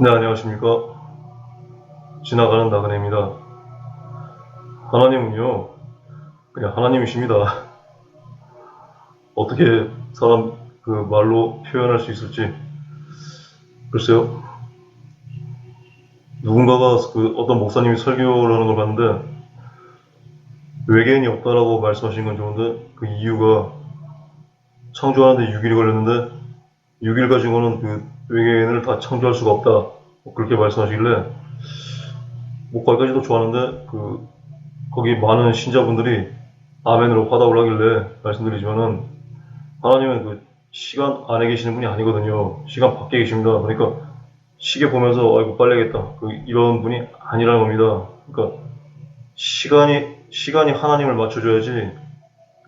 네, 안녕하십니까. 지나가는 나그네입니다. 하나님은요, 그냥 하나님이십니다. 어떻게 사람 그 말로 표현할 수 있을지. 글쎄요. 누군가가 그 어떤 목사님이 설교를 하는 걸 봤는데, 외계인이 없다라고 말씀하신 건 좋은데, 그 이유가 창조하는데 6일이 걸렸는데, 6일 가지고는 그 외계인을 다 창조할 수가 없다. 뭐 그렇게 말씀하시길래, 뭐 거기까지도 좋았는데, 그, 거기 많은 신자분들이 아멘으로 화답을 하길래 말씀드리지만은, 하나님은 그 시간 안에 계시는 분이 아니거든요. 시간 밖에 계십니다. 그러니까 시계 보면서 아이고 빨래겠다. 그 이런 분이 아니라는 겁니다. 그러니까 시간이 시간이 하나님을 맞춰줘야지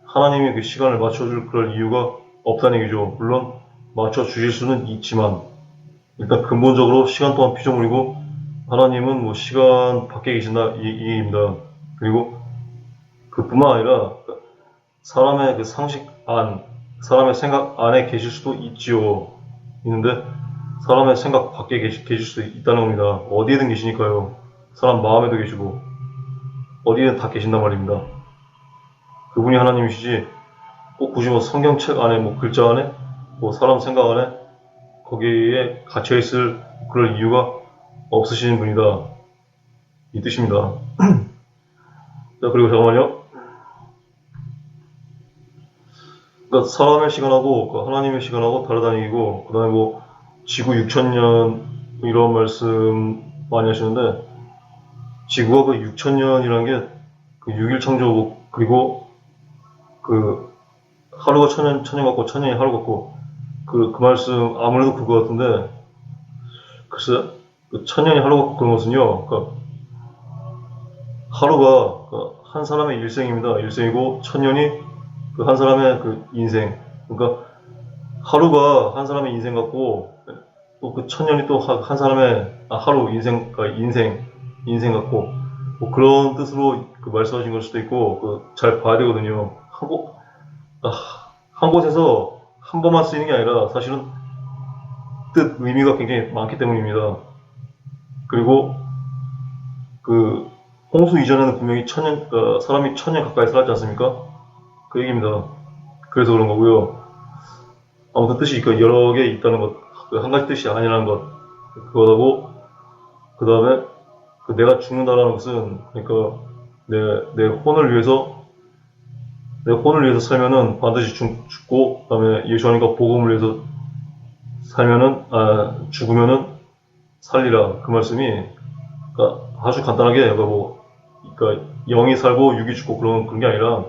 하나님이 그 시간을 맞춰줄 그럴 이유가 없다는 얘기죠. 물론 맞춰주실 수는 있지만 일단 근본적으로 시간 동안 피조물이고 하나님은 뭐 시간 밖에 계신다 이, 이 얘기입니다. 그리고 그뿐만 아니라 사람의 그 상식 안 사람의 생각 안에 계실 수도 있지요. 있는데 사람의 생각 밖에 계시, 계실 수도 있다는 겁니다. 어디에든 계시니까요. 사람 마음에도 계시고 어디에든 다 계신단 말입니다. 그분이 하나님이시지 꼭 굳이 뭐 성경책 안에 뭐 글자 안에 뭐 사람 생각 안에 거기에 갇혀 있을 그럴 이유가 없으신 분이다. 이 뜻입니다. 자 그리고 잠깐만요. 그러니까 사람의 시간하고 그 하나님의 시간하고 다르다는 얘기고 그다음에 뭐 지구 6천년 이런 말씀 많이 하시는데 지구가 그 6천년이라는 게 그 6일 창조 그리고 그 하루가 천년 천년 같고 천년이 하루 같고 그, 그 말씀 아무래도 그거 같은데 글쎄 그 천년이 하루 같고 그런 것은요 그러니까 하루가 그한 사람의 일생입니다. 일생이고 천년이 그 한 사람의 그 인생. 그러니까 하루가 한 사람의 인생 같고 또 그 천년이 또 한 사람의 아, 하루 인생 그러니까 인생 인생 같고 뭐 그런 뜻으로 그 말씀하신 걸 수도 있고 그 잘 봐야 되거든요. 한 곳, 아, 한 곳에서 한 번만 쓰이는 게 아니라 사실은 뜻 의미가 굉장히 많기 때문입니다 그리고 그 홍수 이전에는 분명히 천년 어, 사람이 천년 가까이 살았지 않습니까? 그 얘기입니다. 그래서 그런 거고요. 아무튼 뜻이 그 여러 개 있다는 것, 그 한 가지 뜻이 아니라는 것, 그거하고, 그 다음에, 그 내가 죽는다라는 것은, 그러니까, 내, 내 혼을 위해서, 내 혼을 위해서 살면은 반드시 죽, 죽고, 그 다음에 예수하니까 복음을 위해서 살면은, 아, 죽으면은 살리라. 그 말씀이, 그러니까 아주 간단하게, 그러니까 뭐, 그러니까 영이 살고 육이 죽고 그런, 그런 게 아니라,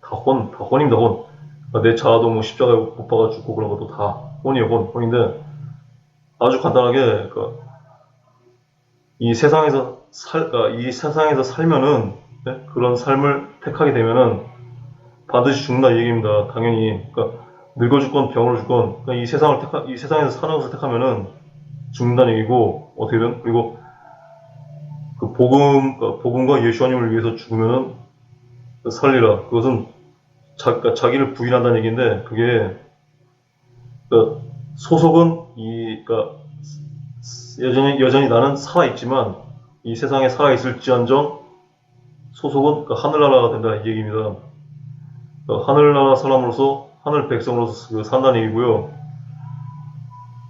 다 혼, 다 혼입니다, 혼. 그러니까 내 자아도 뭐 십자가에 못 박아 죽고 그런 것도 다 혼이에요, 혼. 혼인데, 아주 간단하게, 그, 이 세상에서 살, 아, 이 세상에서 살면은, 네? 그런 삶을 택하게 되면은, 반드시 죽는다 이 얘기입니다, 당연히. 그러니까, 늙어 죽건 병으로 죽건, 그러니까 이 세상을 택하, 이 세상에서 사는 것을 택하면은, 죽는다는 얘기고, 어떻게든, 그리고, 그 복음, 그러니까 복음과 예수님을 위해서 죽으면은, 살리라. 그것은 자, 그러니까 자기를 부인한다는 얘기인데 그게 그러니까 소속은 이 그러니까 여전히 여전히 나는 살아 있지만 이 세상에 살아 있을지언정 소속은 그러니까 하늘나라가 된다 이 얘기입니다. 그러니까 하늘나라 사람으로서 하늘 백성으로서 그 산다는 얘기고요.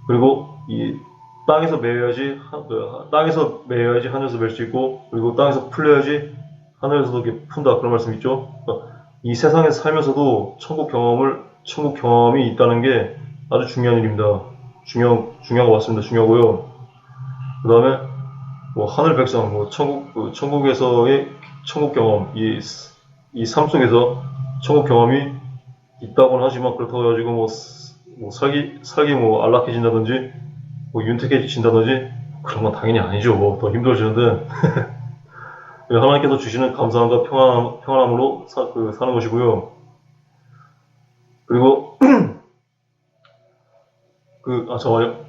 그리고 이 땅에서 매여야지 하- 그 땅에서 매여야지 하늘에서 맬 수 있고 그리고 땅에서 풀려야지 하늘에서도 이렇게 푼다 그런 말씀 있죠. 그러니까 이 세상에서 살면서도 천국 경험을 천국 경험이 있다는 게 아주 중요한 일입니다. 중요 중요한 것 같습니다. 중요하고요. 그 다음에 뭐 하늘 백성, 뭐 천국 그 천국에서의 천국 경험, 이 이 삶 속에서 천국 경험이 있다고는 하지만 그렇다고 해가지고 뭐, 스- 뭐 살기 살기 뭐 안락해진다든지 뭐 윤택해진다든지 그런 건 당연히 아니죠. 더 힘들어지는데. 그 하나님께서 주시는 감사함과 평안, 평안함으로 사, 그, 사는 것이고요. 그리고, 그, 아, 잠깐만요.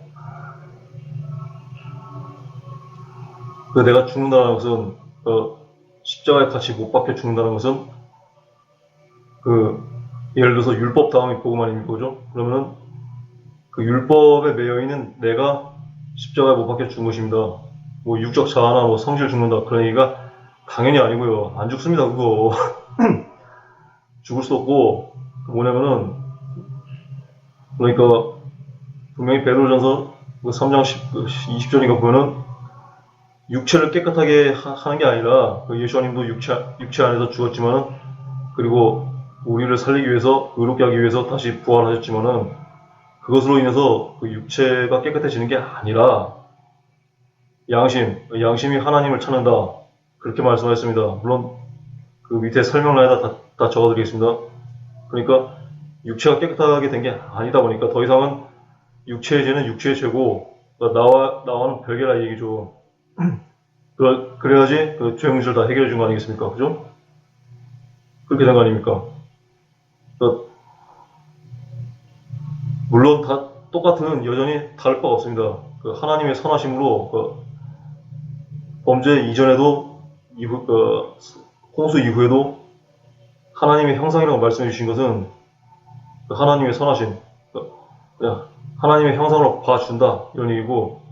그 내가 죽는다는 것은, 어, 십자가에 같이 못 박혀 죽는다는 것은, 그, 예를 들어서 율법 다음이 복음 아닙니까? 그죠? 그러면은, 그 율법에 매여 있는 내가 십자가에 못 박혀 죽은 것입니다. 뭐 육적 자아나 뭐 성질 죽는다 그런 얘기가 당연히 아니고요. 안 죽습니다 그거. 죽을 수 없고 뭐냐면은 그러니까 분명히 베드로전서 3장 10, 20절인가 보면은 육체를 깨끗하게 하, 는 게 아니라 그 예수님도 육체, 육체 안에서 죽었지만은 그리고 우리를 살리기 위해서 의롭게 하기 위해서 다시 부활하셨지만은 그것으로 인해서 그 육체가 깨끗해지는 게 아니라 양심, 양심이 하나님을 찾는다 그렇게 말씀하셨습니다. 물론 그 밑에 설명란에다 다, 다 적어드리겠습니다. 그러니까 육체가 깨끗하게 된 게 아니다 보니까 더 이상은 육체의 죄는 육체의 죄고 그러니까 나와 나와는 별개라 이 얘기죠. 그래, 그래야지 그 죄 문제를 다 해결해 준 거 아니겠습니까? 그죠? 그렇게 된 거 아닙니까? 그러니까 물론 다 똑같은 여전히 다를 바가 없습니다. 그 하나님의 선하심으로 그 범죄 이전에도 이후, 그 홍수 이후에도 하나님의 형상이라고 말씀해 주신 것은 그 하나님의 선하심, 그 하나님의 형상으로 봐준다 이런 얘기고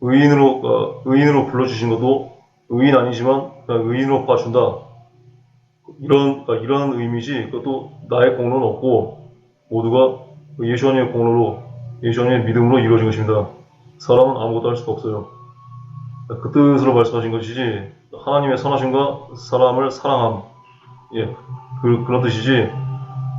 의인으로 어, 의인으로 불러주신 것도 의인 아니지만 의인으로 봐준다 이런 그러니까 이런 의미지 그것도 나의 공로는 없고 모두가 그 예수님의 공로로 예수님의 믿음으로 이루어진 것입니다. 사람은 아무것도 할 수가 없어요. 그 뜻으로 말씀하신 것이지 하나님의 선하심과 사람을 사랑함 예 그, 그런 뜻이지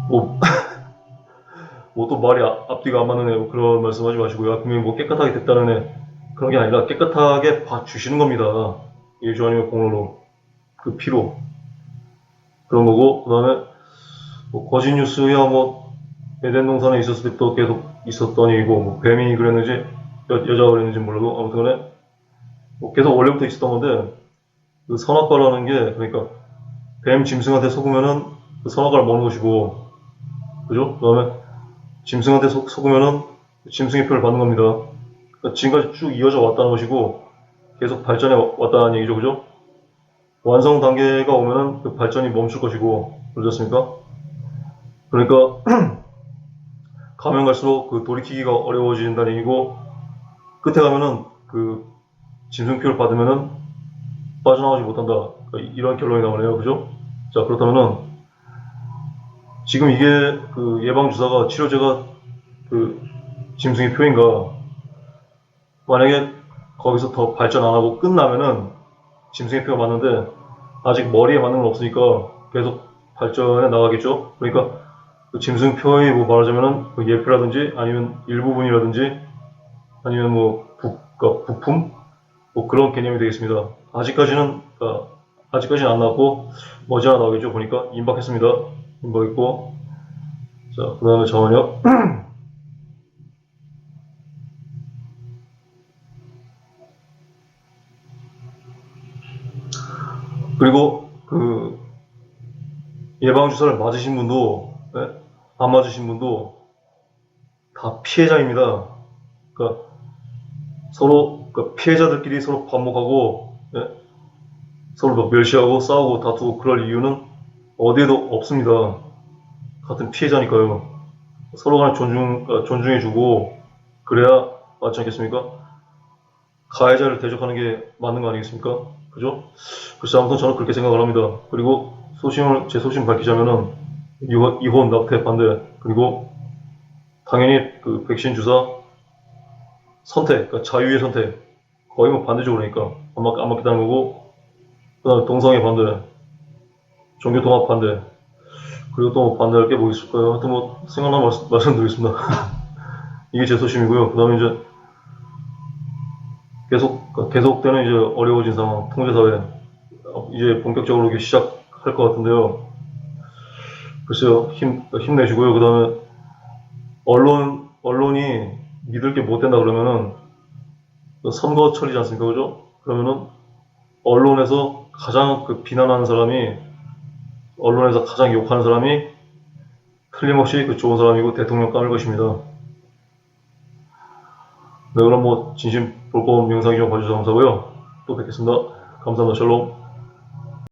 뭐 뭐또 말이 앞- 앞뒤가 안 맞는 애, 뭐 그런 말씀하지 마시고요. 분명히 뭐 깨끗하게 됐다는 애, 그런 게 아니라 깨끗하게 봐주시는 겁니다. 예수 아님의 공로로, 그 피로. 그런 거고, 그 다음에, 뭐 거짓 뉴스야 뭐, 에덴 동산에 있었을 때부터 계속 있었던 얘기고, 뭐 뱀이 그랬는지, 여, 여자가 그랬는지 몰라도, 아무튼 간에, 뭐 계속 원래부터 있었던 건데, 그 선악과라는 게, 그러니까, 뱀 짐승한테 속으면은 그 선악과를 먹는 것이고, 그죠? 그 다음에, 짐승한테 속, 속으면은 짐승의 표를 받는 겁니다. 그러니까 지금까지 쭉 이어져 왔다는 것이고 계속 발전해 왔다는 얘기죠, 그죠? 완성 단계가 오면은 그 발전이 멈출 것이고 그렇습니까? 그러니까 가면 갈수록 그 돌이키기가 어려워진다는 얘기고 끝에 가면은 그 짐승표를 받으면은 빠져나가지 못한다. 그러니까 이런 결론이 나오네요, 그죠? 자 그렇다면은 지금 이게 그 예방 주사가 치료제가 그 짐승의 표인가 만약에 거기서 더 발전 안 하고 끝나면은 짐승의 표가 맞는데 아직 머리에 맞는 건 없으니까 계속 발전해 나가겠죠. 그러니까 그 짐승 표의 뭐 말하자면은 그 예표라든지 아니면 일부분이라든지 아니면 뭐 부, 그러니까 부품 뭐 그런 개념이 되겠습니다. 아직까지는 그러니까 아직까지는 안 나왔고 머지않아 나오겠죠. 보니까 임박했습니다. 임박했고 자 그 다음에 정원역 그리고 그 예방 주사를 맞으신 분도 예? 안 맞으신 분도 다 피해자입니다. 그러니까 서로 그 피해자들끼리 서로 반목하고 예? 서로 막 멸시하고 싸우고 다투고 그럴 이유는 어디에도 없습니다. 같은 피해자니까요. 서로 간에 존중 어, 존중해주고 그래야 맞지 않겠습니까? 가해자를 대적하는 게 맞는 거 아니겠습니까? 그죠? 글쎄 아무튼 저는 그렇게 생각을 합니다. 그리고 소신을 제 소신 밝히자면은 이혼, 이혼 낙태 반대 그리고 당연히 그 백신 주사 선택 그러니까 자유의 선택 거의 뭐 반대죠 그러니까 안, 맞, 안 맞겠다는 거고 그 다음에 동성애 반대 종교 통합 반대 그리고 또 뭐 반대할 게 뭐 있을까요? 하여튼 뭐 생각나면 말씀, 말씀드리겠습니다. 이게 제 소신이고요. 그 다음에 이제 계속 계속되는 이제 어려워진 상황, 통제 사회 어, 이제 본격적으로 시작할 것 같은데요. 글쎄요, 힘 힘내시고요. 그 다음에 언론 언론이 믿을 게 못 된다 그러면은 그 선거철이지 않습니까, 그죠? 그러면은 언론에서 가장 그 비난하는 사람이 언론에서 가장 욕하는 사람이 틀림없이 그 좋은 사람이고 대통령 감을 것입니다. 네, 그럼 뭐 진심 볼거운 영상 좀 봐주셔서 감사하고요. 또 뵙겠습니다. 감사합니다. 샬롬.